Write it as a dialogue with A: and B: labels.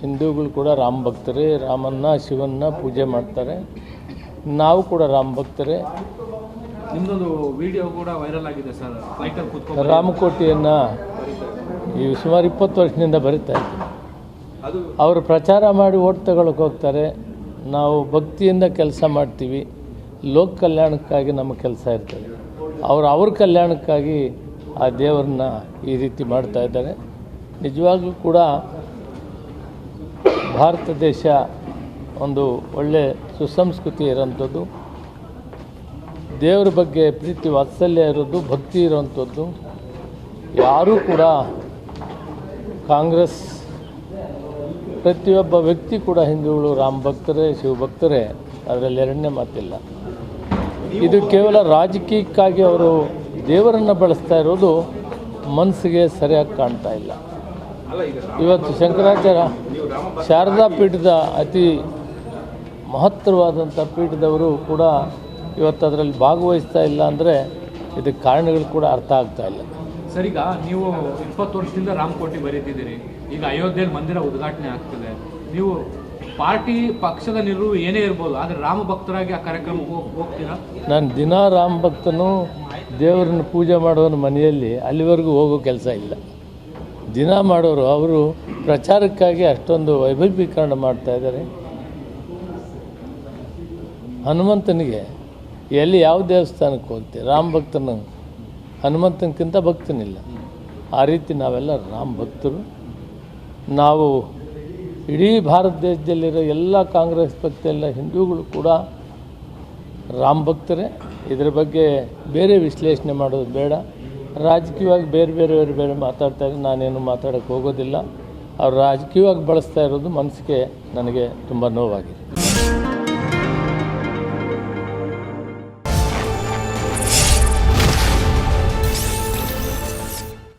A: ಹಿಂದೂಗಳು ಕೂಡ ರಾಮ ಭಕ್ತರೇ ರಾಮನ್ನ ಶಿವನ್ನ ಪೂಜೆ ಮಾಡ್ತಾರೆ. ನಾವು ಕೂಡ ರಾಮ ಭಕ್ತರೇ.
B: ನಿಮ್ದೊಂದು ವಿಡಿಯೋ ಕೂಡ ವೈರಲ್ ಆಗಿದೆ ಸರ್. ಫ್ಲೈಟಲ್ಲಿ ಕೂತ್ಕೊಂಡು
A: ರಾಮಕೋಟಿಯನ್ನು ಈ ಸುಮಾರು ಇಪ್ಪತ್ತು ವರ್ಷದಿಂದ ಬರೀತಾ ಇದ್ದೀವಿ
B: ಅದು
A: ಅವರು ಪ್ರಚಾರ ಮಾಡಿ ಓಟ್ ತಗೊಳಕ್ಕೆ ಹೋಗ್ತಾರೆ. ನಾವು ಭಕ್ತಿಯಿಂದ ಕೆಲಸ ಮಾಡ್ತೀವಿ. ಲೋಕ ಕಲ್ಯಾಣಕ್ಕಾಗಿ ನಮ್ಮ ಕೆಲಸ ಇರ್ತದೆ. ಅವರು ಅವ್ರ ಕಲ್ಯಾಣಕ್ಕಾಗಿ ಆ ದೇವರನ್ನ ಈ ರೀತಿ ಮಾಡ್ತಾ ಇದ್ದಾರೆ. ನಿಜವಾಗ್ಲೂ ಕೂಡ ಭಾರತ ದೇಶ ಒಂದು ಒಳ್ಳೆ ಸುಸಂಸ್ಕೃತಿ ಇರೋಂಥದ್ದು ದೇವರ ಬಗ್ಗೆ ಪ್ರೀತಿ ವಾತ್ಸಲ್ಯ ಇರೋದು, ಭಕ್ತಿ ಇರೋವಂಥದ್ದು. ಯಾರೂ ಕೂಡ ಕಾಂಗ್ರೆಸ್ ಪ್ರತಿಯೊಬ್ಬ ವ್ಯಕ್ತಿ ಕೂಡ ಹಿಂದೂಗಳು ರಾಮ ಭಕ್ತರೇ ಶಿವಭಕ್ತರೇ ಅದರಲ್ಲಿ ಎರಡನೇ ಮಾತಿಲ್ಲ. ಇದು ಕೇವಲ ರಾಜಕೀಯಕ್ಕಾಗಿ ಅವರು ದೇವರನ್ನು ಬಳಸ್ತಾ ಇರೋದು ಮನಸ್ಸಿಗೆ ಸರಿಯಾಗಿ ಕಾಣ್ತಾ ಇಲ್ಲ. ಇವತ್ತು ಶಂಕರಾಚಾರ್ಯ ಶಾರದಾ ಪೀಠದ ಅತಿ ಮಹತ್ತರವಾದಂಥ ಪೀಠದವರು ಕೂಡ ಇವತ್ತು ಅದರಲ್ಲಿ ಭಾಗವಹಿಸ್ತಾ ಇಲ್ಲ ಅಂದರೆ ಇದಕ್ಕೆ ಕಾರಣಗಳು ಕೂಡ ಅರ್ಥ ಆಗ್ತಾ ಇಲ್ಲ.
B: ಸರ್ ಈಗ ನೀವು ಇಪ್ಪತ್ತು ವರ್ಷದಿಂದ ರಾಮಕೋಟಿ ಬರೀತಿದ್ದೀರಿ ಈಗ ಅಯೋಧ್ಯೆಯಲ್ಲಿ ಮಂದಿರ ಉದ್ಘಾಟನೆ ಆಗ್ತಿದೆ. ನೀವು ಪಾರ್ಟಿ ಪಕ್ಷದ ನಿಲುವು ಏನೇ ಇರ್ಬೋದು ಆದರೆ ರಾಮ ಭಕ್ತರಾಗಿ ಆ ಕಾರ್ಯಕ್ರಮಕ್ಕೆ ಹೋಗ್- ಹೋಗ್ತೀರಾ?
A: ನಾನು ದಿನ ರಾಮ ಭಕ್ತನು ದೇವರನ್ನು ಪೂಜೆ ಮಾಡೋನ ಮನೆಯಲ್ಲಿ ಅಲ್ಲಿವರೆಗೂ ಹೋಗೋ ಕೆಲಸ ಇಲ್ಲ. ದಿನ ಮಾಡೋರು, ಅವರು ಪ್ರಚಾರಕ್ಕಾಗಿ ಅಷ್ಟೊಂದು ವೈಭವೀಕರಣ ಮಾಡ್ತಾ ಇದ್ದಾರೆ. ಹನುಮಂತನಿಗೆ ಎಲ್ಲಿ ಯಾವ ದೇವಸ್ಥಾನಕ್ಕೆ ಹೋಗ್ತೀವಿ ರಾಮ ಭಕ್ತನ, ಹನುಮಂತನಕ್ಕಿಂತ ಭಕ್ತನಿಲ್ಲ. ಆ ರೀತಿ ನಾವೆಲ್ಲ ರಾಮ ಭಕ್ತರು. ನಾವು ಇಡೀ ಭಾರತ ದೇಶದಲ್ಲಿರೋ ಎಲ್ಲ ಕಾಂಗ್ರೆಸ್ ಪಕ್ಷದ ಹಿಂದೂಗಳು ಕೂಡ ರಾಮ ಭಕ್ತರೇ. ಇದರ ಬಗ್ಗೆ ಬೇರೆ ವಿಶ್ಲೇಷಣೆ ಮಾಡೋದು ಬೇಡ. ರಾಜಕೀಯವಾಗಿ ಬೇರೆ ಬೇರೆ ಬೇರೆ ಮಾತಾಡ್ತಾ ಮಾತಾಡ್ತಾರೆ ನಾನೇನು ಮಾತಾಡೋಕ್ಕೆ ಹೋಗೋದಿಲ್ಲ. ಅವ್ರು ರಾಜಕೀಯವಾಗಿ ಬಳಸ್ತಾ ಇರೋದು ಮನಸ್ಸಿಗೆ ನನಗೆ ತುಂಬ ನೋವಾಗಿದೆ.